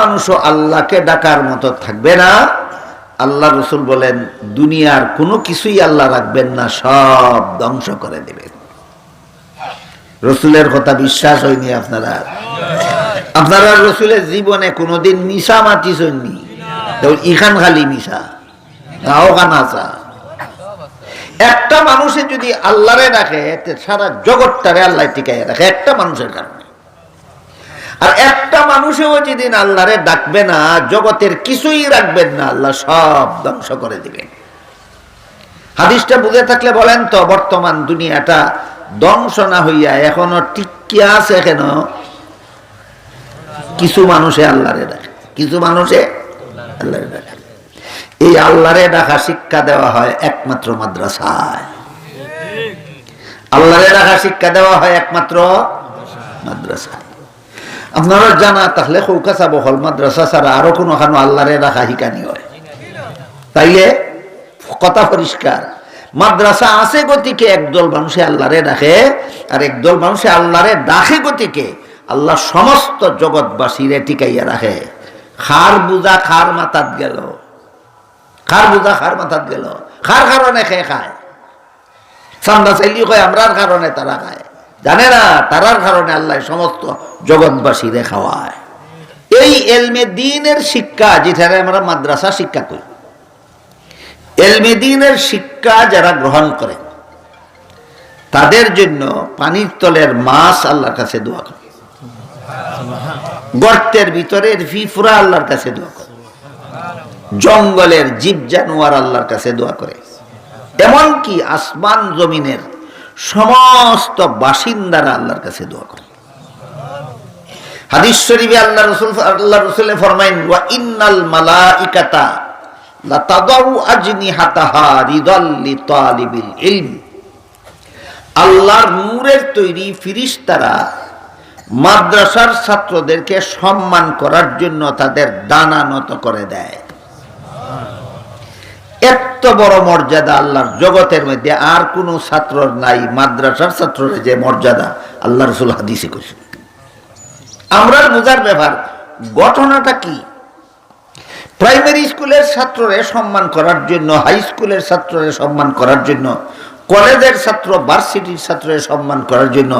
মানুষও আল্লাহকে ডাকার মতো থাকবে না। আল্লাহ রসুল বলেন, দুনিয়ার কোনো কিছুই আল্লাহ রাখবেন না, সব ধ্বংস করে দেবেন। রসুলের কথা বিশ্বাস হয়নি আপনারা? আপনারা রসুলের জীবনে কোনোদিন মিশা মাতিছেননি তো ইখান খালি মিশা, তাও কানাচা একটা মানুষে যদি আল্লাহরে রাখে সারা জগৎটারে আল্লাহ টিকাই রাখে, একটা মানুষের কারণে। আর একটা মানুষেও যেদিন আল্লাহরে ডাকবে না, জগতের কিছুই রাখবেন না, আল্লাহ সব ধ্বংস করে দিবেন। হাদিসটা বুঝে থাকলে বলেন তো, বর্তমান দুনিয়াটা ধ্বংস না হইয়া এখনও টিকিয়া আছে কেন? কিছু মানুষে আল্লাহরে ডাকে, কিছু মানুষে আল্লাহরে ডাকে। এই আল্লাহরে ডাকা শিক্ষা দেওয়া হয় একমাত্র মাদ্রাসায়। আল্লাহরে ডাকা শিক্ষা দেওয়া হয় একমাত্র মাদ্রাসায়। আপনারা জানা, তাহলে কৌকাসা বহল, মাদ্রাসা ছাড়া আরও কোনো খানো আল্লাহরে রাখা শিকানি হয়। তাইলে কথা পরিষ্কার। মাদ্রাসা আছে গতিকে একদল মানুষে আল্লাহরে ডাকে আর একদল মানুষে আল্লাহরে ডাকে গতিকে আল্লাহ সমস্ত জগৎবাসীরে টিকাইয়া রাখে। খার বুজা খার মাথাত গেল। খার বুঝা খার মাথাত গেল। খার কারণে খেয়ে খায়। সান্দা চাইলি কয়, আমরার কারণে তারা খায়। জানে না, তারার কারণে আল্লাহ সমস্ত জগৎবাসীরে খাওয়ায়। এই এলমে দিনের শিক্ষা, যেখানে আমরা মাদ্রাসা শিক্ষা করি। এলমে দিনের শিক্ষা যারা গ্রহণ করে, তাদের জন্য পানির তলের মাছ আল্লাহর কাছে দোয়া করে। গর্তের ভিতরের ফিফুরা আল্লাহর কাছে দোয়া করে। জঙ্গলের জীব জানোয়ার আল্লাহর কাছে দোয়া করে। এমনকি আসমান জমিনের সমস্ত বাসিন্দারা আল্লাহর কাছে দোয়া করে। হাদিস শরীফে আল্লাহ রসুল আল্লাহ রসুলে ফরমাইন, ওয়া ইন্নাল মালাইকাতা লাতাদাউ আজনিহাতাহা রিদাল লিতালিবিল ইলম। আল্লাহর নূরের তৈরি ফিরিস্তারা মাদ্রাসার ছাত্রদেরকে সম্মান করার জন্য তাদের দানা নত করে দেয়। এত বড় মর্যাদা আল্লাহর জগতের মধ্যে, আর কোনো ছাত্র নাই, মাদ্রাসার ছাত্রের যে মর্যাদা, আল্লাহ রসুল হাদিসে করছে আমরা বোঝার ব্যাপার, ঘটনাটা কি? প্রাইমারি স্কুলের ছাত্ররে সম্মান করার জন্য, হাই স্কুলের ছাত্ররে সম্মান করার জন্য, কলেজের ছাত্র, ভার্সিটির ছাত্রের সম্মান করার জন্য,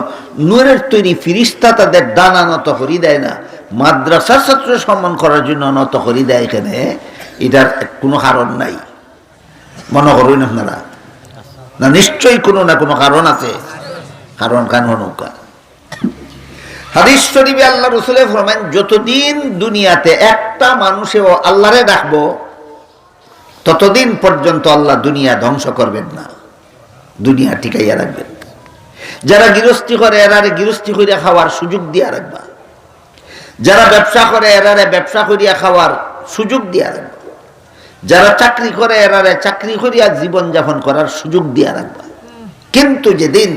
নূরের তৈরি ফিরিস্তা তাদের ডানা নত করি দেয় না, মাদ্রাসার ছাত্র সম্মান করার জন্য নত করি দেয় এখানে, এটার কোনো কারণ নাই। মনে করুন আপনারা? না, নিশ্চয়ই কোনো না কোনো কারণ আছে। কারণ কারণ নৌকা। হাদিস শরীফে আল্লাহ রসুলে ফরমান যতদিন দুনিয়াতে একটা মানুষেও আল্লাহরে রাখব ততদিন পর্যন্ত আল্লাহ দুনিয়া ধ্বংস করবেন না। দুনিয়া টিকাইয়া রাখবেন। যারা গৃহস্থী করে, এরারে গৃহস্থী করিয়া খাওয়ার সুযোগ দিয়া রাখবা। যারা ব্যবসা করে, এরারে ব্যবসা করিয়া খাওয়ার সুযোগ দিয়া রাখবা। যারা চাকরি করে এরারে চাকরি করিয়া জীবন যাপন করার সুযোগ দিয়া রাখবা। কিন্তু যেদিন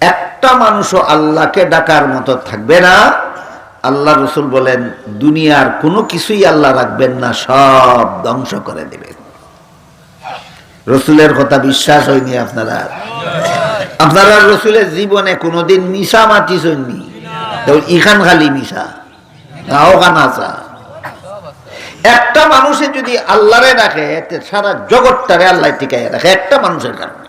একটা মানুষও আল্লাহকে ডাকার মতো থাকবে না, আল্লাহ রসুল বলেন, দুনিয়ার কোনো কিছুই আল্লাহ রাখবেন না, সব ধ্বংস করে দেবেন। রসুলের কথা বিশ্বাস হয়নি আপনারা? আপনারা রসুলের জীবনে কোনোদিন মিশা মাতিছেননি তো ইখান খালি মিশা, তাও কানাচা। একটা মানুষে যদি আল্লাহরে রাখে সারা জগৎটারে আল্লাহ টিকাই রাখে, একটা মানুষের কারণে।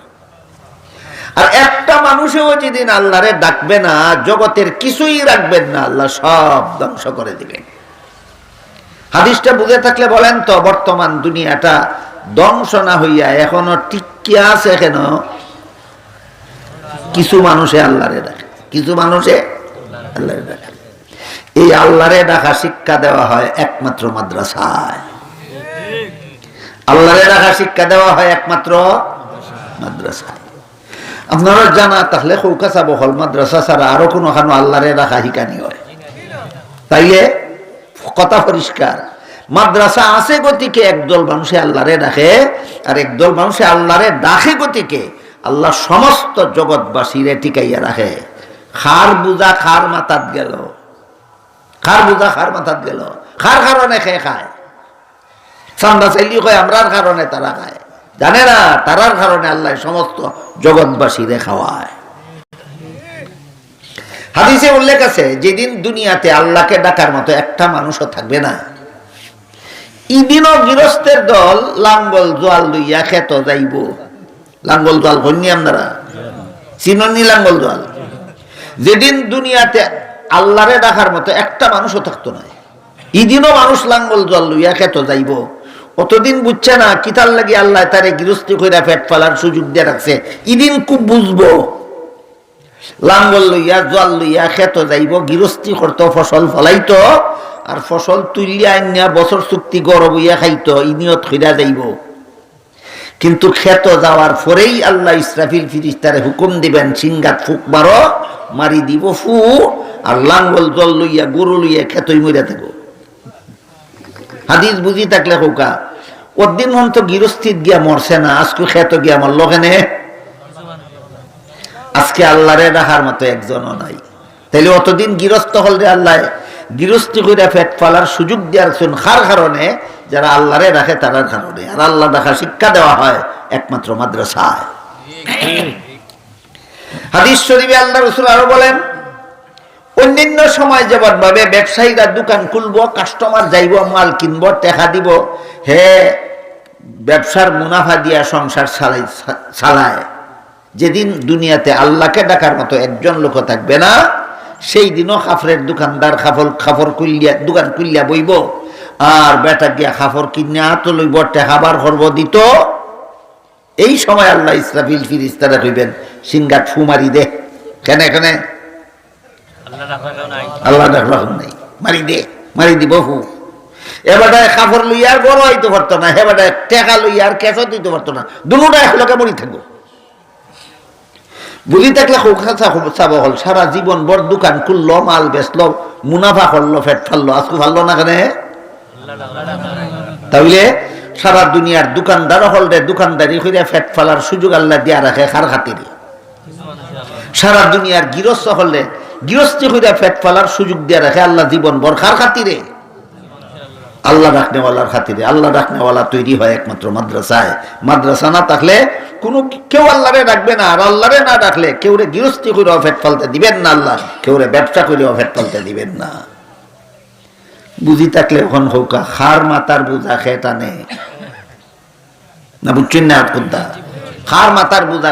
আর একটা মানুষেও যেদিন আল্লাহরে ডাকবে না, জগতের কিছুই রাখবেন না, আল্লাহ সব ধ্বংস করে দিবেন। হাদিসটা বুঝে থাকলে বলেন তো, বর্তমান দুনিয়াটা ধ্বংস না হইয়া এখনও টিকিয়া আছে কেন? কিছু মানুষে আল্লাহরে ডাকে, কিছু মানুষে আল্লাহরে ডাকে। এই আল্লাহরে ডাকা শিক্ষা দেওয়া হয় একমাত্র মাদ্রাসায়। আল্লাহরে ডাকা শিক্ষা দেওয়া হয় একমাত্র মাদ্রাসায়। আপনারা জানা, তাহলে কৌকাসা বহল মাদ্রাসা ছাড়া আরও কোনো খানো আল্লাহরে রাখা শিকানি হয়? তাইলে কথা পরিষ্কার। মাদ্রাসা আছে গতিকে একদল মানুষে আল্লাহরে ডাকে, আর একদল মানুষে আল্লাহরে ডাকে গতিকে আল্লাহ সমস্ত জগৎবাসীরে টিকাইয়া রাখে। খার বুজা, খার মাথাত গেল। খার বুঝা খার মাথাত গেল। খার কারণে খেয়ে খায়। চান্দা চাইলি কয় আমরার কারণে তারা খায়। জানে না তারার কারণে আল্লাহ সমস্ত জগৎবাসীরে খাওয়ায় হাদিসে উল্লেখ আছে, যেদিন দুনিয়াতে আল্লাহকে ডাকার মতো একটা মানুষও থাকবে না। ইদিনও গৃহস্থের দল লাঙ্গল জোয়াল লইয়া খেত যাইব। লাঙ্গল জোয়াল হননি আপনারা? চিননি লাঙ্গল জোয়াল। যেদিন দুনিয়াতে আল্লাহরে ডাকার মতো একটা মানুষও থাকতো না। ইদিনও মানুষ লাঙ্গল জল লইয়া খেত যাইব। অতদিন বুঝছে না কিতার লাগি আল্লাহ তারে গৃহস্থী কইরা পেট ফালার সুযোগ দিয়ে রাখছে। ইদিন খুব বুঝব। লাঙ্গল লইয়া, জল লইয়া খেত যাইব, গৃহস্থী করতো, ফসল ফলাইতো, আর ফসল তুলিয়া আনিয়া বছর চুক্তি গরব হইয়া খাইতো ইনিয়ত খইরা যাইব। কিন্তু খেত যাওয়ার পরেই আল্লাহ ইসরাফিল ফিরিস্তারে হুকুম দিবেন সিঙ্গাত ফুক মারো, মারি দিব ফু, আর লাঙ্গল জল লইয়া, গরু লইয়া খেতই মরিয়া থাকো। হাদিস বুঝি থাকলে হোকা ওদিন তো গৃহস্থিত গিয়া মরছে না, আজকে খেত গিয়া মরল কেনে? আজকে আল্লাহরে রাখার মতো একজনও নাই। তাইলে অতদিন গৃহস্থ হলে আল্লাহ, গৃহস্থী করে ফেট ফালার সুযোগ দেওয়ার খার কারণে যারা আল্লাহরে রাখে তারার কারণে আর আল্লাহ রাখা শিক্ষা দেওয়া হয় একমাত্র মাদ্রাসায়। হাদিস শরীফে আল্লাহ রসুল আরও বলেন, অন্যান্য সময় যেমন ভাবে ব্যবসায়ীরা দোকান খুলবো কাস্টমার যাইব, মাল কিনবো, টেকা দিব, হে ব্যবসার মুনাফা দিয়া সংসার চালাই চালায়। যেদিন দুনিয়াতে আল্লাহকে ডাকার মতো একজন লোক থাকবে না, সেই দিনও খাফরের দোকানদার খাফর খাফর কুলিয়া দোকান কুলিয়া বইব। আর বেটা গিয়া খাফর কিনিয়া তো লইব টেকাবার করব দিত। এই সময় আল্লাহ ইসরাফিল ফিরিস্তারা কইবেন সিঙ্গাট ফুমারি দে। কেন এখানে আল্লাহ রাখলাম নাই। মারি দে মারি দিব হু। এবারে কাপড় লইয়া আর বড় হইতে পারতো না এবারে টেকা লইয়া আর কেঁচো দিতে পারতো না। দুটা একলকে মরি থাকব। বুঝি থাকলে চাব হল। সারা জীবন বর দোকান খুললো মাল বেচলো মুনাফা করল ফেট ফাললো আজকে ফাললো না কেন? তাহলে সারা দুনিয়ার দোকানদার হল রে দোকানদারি হইয়া ফেট ফালার সুযোগ আল্লাহ দিয়া রাখে খার খাতিরে। সারা দুনিয়ার গৃহস্থ হলে গৃহস্থী হইয়া ফেট ফালার সুযোগ দিয়ে রাখে আল্লাহ জীবন বরখার খাতিরে। আল্লাহ রাখনেওয়ালার খাতিরে, আল্লাহ রাখনেওয়ালা তৈরি হয় একমাত্র মাদ্রাসায়। মাদ্রাসা না থাকলে কোনো কেউ আল্লাহরে রাখবে না, আর আল্লাহরে না রাখলে কেউ রে গৃহস্থী করে অফেট ফালতে দিবেন না আল্লাহ কেউ রে ব্যবসা করে অফেট ফালতে দিবেন না। বুঝি থাকলে ওখান হৌকা। খার মাতার বুঝা খেটানে না বুঝছেন না খুদ্া খার মাতার বুঝা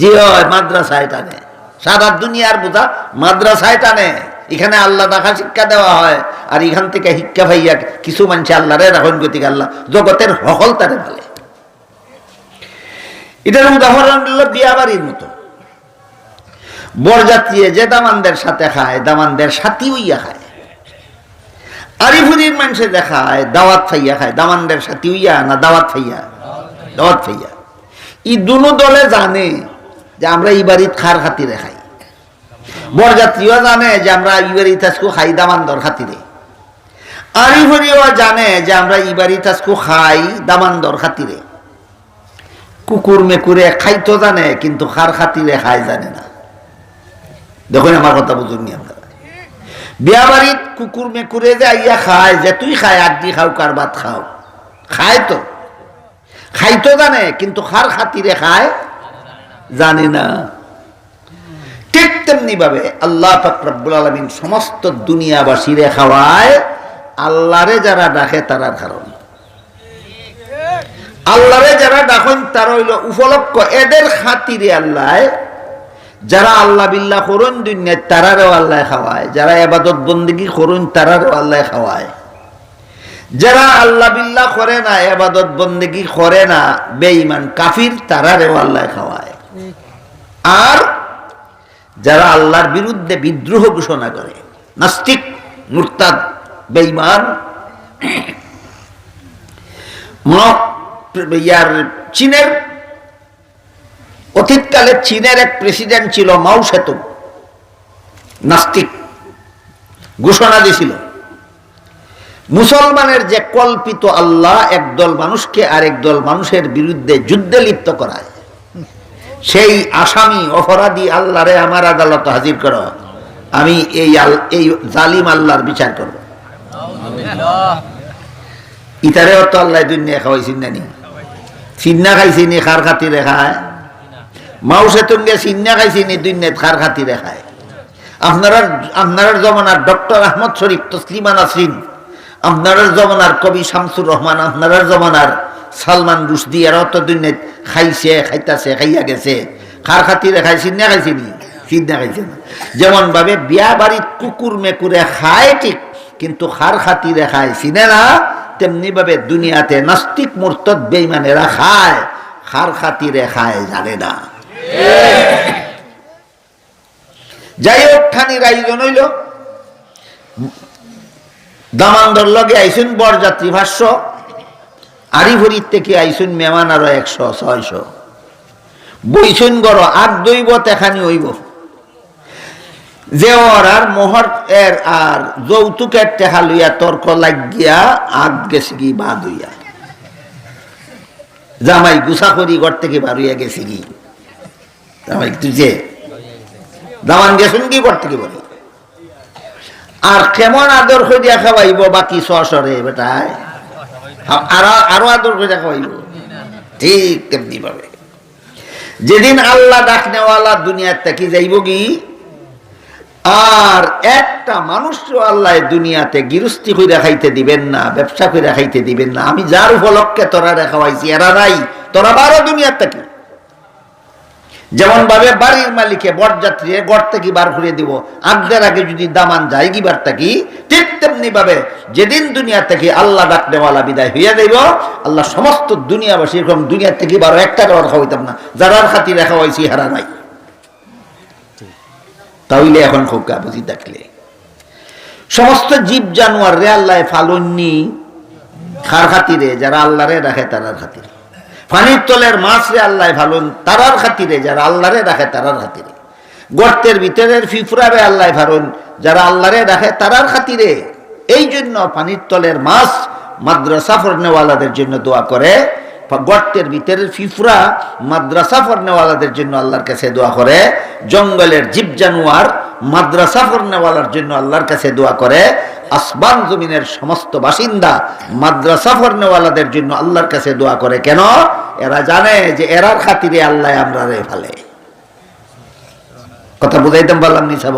জি হয় মাদ্রাসায় টানে সারা দুনিয়ার বোঝা মাদ্রাসায় টানে এখানে আল্লাহ রাখা শিক্ষা দেওয়া হয়। আর এখান থেকে শিক্ষা ভাইয়া কিছু মানুষ আল্লাহরে রাখেন গতিকে আল্লাহ। জগতের হকল তারে বলে। এটার উদাহরণ হল বিয়া বাড়ির মতো। বরযাত্রী যে দামানদের সাথে খায়, দামানদের সাথী হইয়া খায় আরিফুরির মানুষে দেখায় দাওয়াত ফাইয়া খায়, দামানদের সাথী হইয়া না দাওয়াত ফাইয়া? দাওয়াত ফাইয়া। ই দুনো দলে জানে যে আমরা এই বাড়িত খার খাতিরে খাই। বরযাত্রীও জানে যে আমরা এই বাড়িত আজকু খাই দামান্দর খাতিরে। আরিফরিও জানে যে আমরা এই বাড়িত আজকু খাই দামান্দর খাতিরে। কুকুর মেকুরে খাইতো জানে, কিন্তু খার খাতিরে খাই জানে না। দেখুন আমার কথা বুঝুন নি আপনারা। বিয়া বাড়িত কুকুর মেকুরে যে আইয়া খায়, যে তুই খায় আড্ডি খাও, কার ভাত খাও। খায় তো। খাইতো জানে, কিন্তু খার খাতিরে খায়, জানে না। ঠিক তেমনি ভাবে আল্লাহ ফাকরাবুল আলমিন সমস্ত দুনিয়াবাসীরে খাওয়ায়, আল্লাহরে যারা ডাকে তারার কারণ। আল্লাহরে যারা ডাকেন, তারা হইল উপলক্ষ। এদের খাতিরে আল্লাহ যারা আল্লাহ বিল্লাহ করুন দুনিয়া তারারেও আল্লাহ খাওয়ায়। যারা এবাদত বন্দিগি করুন, তারারেও আল্লাহ খাওয়ায়। যারা আল্লাহ বিল্লাহ করে না, এবাদত বন্দেগি করে না, বেঈমান, কাফির, তারারেও আল্লাহ খাওয়ায়। আর যারা আল্লাহর বিরুদ্ধে বিদ্রোহ ঘোষণা করে, নাস্তিক, মুরতাদ, বেঈমান ইয়ার চীনের অতীতকালে চীনের এক প্রেসিডেন্ট ছিল মাউ সেতু, নাস্তিক ঘোষণা দিয়েছিল মুসলমানের যে কল্পিত আল্লাহ, একদল মানুষকে আরেক দল মানুষের বিরুদ্ধে যুদ্ধে লিপ্ত করায়। সেই আসামি, অপরাধী আল্লাহরে আমার আদালত হাজির করো। আমি এই এই জালিম আল্লাহর বিচার করব। ইতারেও তো আল্লাহ দুনিয়া খাওয়াইছেন নানি। চিন্না খাইছি নি খার খাতিরে খায়। মাউসে তুঙ্গে চিন্না খাইছি, নি দুই নেট খার খাতিরে খায় আপনারা আপনার জমানার ডক্টর আহমদ শরীফ তসলিমা নাসরিন আপনার জমানার কবি শামসুর রহমান আপনার জমানার সালমান রুশদি এরাও তো দুই নেট খাইছে, খাইতাছে, খাইয়া গেছে। খার খাতিরে খাই চিন্না খাইছি নি? চিন্না খাইছে না? যেমন ভাবে বিয়া বাড়ির কুকুর মেকুরে খায় ঠিক, কিন্তু খার খাতিরে খায় চিনে না? তেমনি ভাবে দুনিয়াতে নাস্তিক মুরতদ বেইমানেরা খায়। খার খাতিরে খায় জানে না? যাই হোক খানির আয়োজন হইল। দামান্দর লগে আইসুন বরযাত্রী ভাষ্য, আরিভরির থেকে আইসুন মেমান আরও একশো, ছয়শো। বইসুন গড় আর দৈব তেখানি হইব। যে আর মোহর এর আর যৌতুকের টেকা লইয়া তর্ক লাগিয়া আগ গেছে কি, বাদ হইয়া। জামাই গুছা করি ঘর থেকে বার হইয়া গেছে কি? জামাই তুই যে দামান গেছেন কি ঘর থেকে বলে। আর কেমন আদর করিয়া খাওয়াইব বাকি সসরে বেটায়? আরও আরও আদর করিয়া খাওয়াইব। ঠিক তেমনি ভাবে। যেদিন আল্লাহ ডাক নেওয়ালা দুনিয়ার থেকে যাইব কি? আর একটা মানুষ আল্লাহ দুনিয়াতে গিরস্তি করে খাইতে দিবেন না, ব্যবসা করে খাইতে দিবেন না। আমি যার উপলক্ষে তোরা দেখাইছি এরা নাই। তোরা বারো দুনিয়ার থেকে। যেমন ভাবে বাড়ির মালিকে বরযাত্রী গড় থেকে বার করে দিব? আগদের আগে যদি দামান যায়, কি বার থাকি ঠিক তেমনি ভাবে যেদিন দুনিয়া থেকে আল্লাহ ডাকনেওয়ালা বিদায় হইয়া দেব আল্লাহ সমস্ত দুনিয়াবাসী এরকম দুনিয়ার থেকে বারো একটা টাকার খাওয়াইতাম না। যারার খাতির রেখা হয়েছি হারা নাই। তাহলে এখন খোকা বুঝি দেখলে। সমস্ত জীব জানোয়ার রে আল্লাহ ফালন্নি খার খাতিরে? যারা আল্লাহরে রাখে, তারার খাতিরে। পানির তলের মাছ রে আল্লাহ ফালুন তারার খাতিরে, যারা আল্লাহরে রাখে তারার খাতিরে। গর্তের ভিতরের ফিফুরারে আল্লাহ ফারুন যারা আল্লাহরে রাখে তারার খাতিরে। এই জন্য পানির তলের মাছ মাদ্রাসা ফরনেওয়ালাদের জন্য দোয়া করে। গর্তের ভিতরের ফিফুরা মাদ্রাসা ফরনেওয়ালাদের জন্য আল্লাহর কাছে দোয়া করে। জঙ্গলের জীব জানোয়ার মাদ্রাসা ফরনেওয়ালার জন্য আল্লাহর কাছে দোয়া করে। আসমান জমিনের সমস্ত বাসিন্দা মাদ্রাসা ফর্নেওয়ালাদের জন্য আল্লাহর কাছে দোয়া করে। কেন? এরা জানে যে এরার খাতিরে আল্লাহ আমরা রে ফেলে। কথা বুঝাইতাম পারলাম নিশা